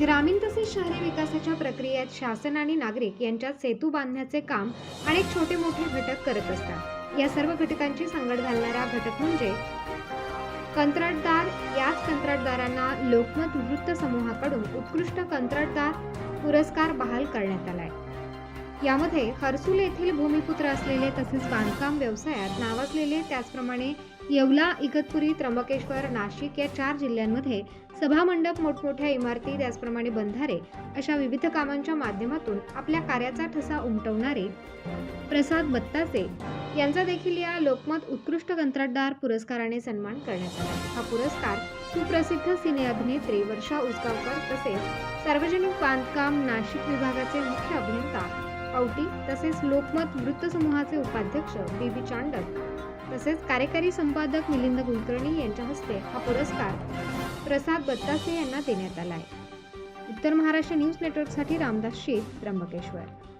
ग्रामीण तसेच शहरी विकासाच्या प्रक्रियेत शासन आणि नागरिक यांच्यात सेतू बांधण्याचे काम अनेक छोटे मोठे घटक करत असतात. या सर्व घटकांची सांगड घालणारा घटक म्हणजे कंत्राटदार. याच कंत्राटदारांना लोकमत वृत्त समूहाकडून उत्कृष्ट कंत्राटदार पुरस्कार बहाल करण्यात आलाय. यामध्ये हर्सुल येथील भूमिपुत्र असलेले तसेच बांधकाम व्यवसायात नावाजलेले त्याचप्रमाणे येवला इगतपुरी त्र्यंबकेश्वर नाशिक या चार जिल्ह्यांमध्ये सभामंडप मोठमोठ्या इमारती त्याचप्रमाणे बंधारे अशा विविध कामांच्या माध्यमातून आपल्या कार्याचा ठसा उमटवणारे प्रसाद बत्तासे यांचा देखील या लोकमत उत्कृष्ट कंत्राटदार पुरस्काराने सन्मान करण्यात आला. हा पुरस्कार सुप्रसिद्ध सिने अभिनेत्री वर्षा उसगावकर तसेच सार्वजनिक बांधकाम नाशिक विभागाचे मुख्य अभियंता पावटी तसेच लोकमत वृत्तसमूहाचे उपाध्यक्ष बी बी चांडक तसेच कार्यकारी संपादक मिलिंद कुलकर्णी यांच्या हस्ते हा पुरस्कार प्रसाद बत्तासे यांना देण्यात आला आहे. उत्तर महाराष्ट्र न्यूज नेटवर्कसाठी रामदास शेठ त्र्यंबकेश्वर.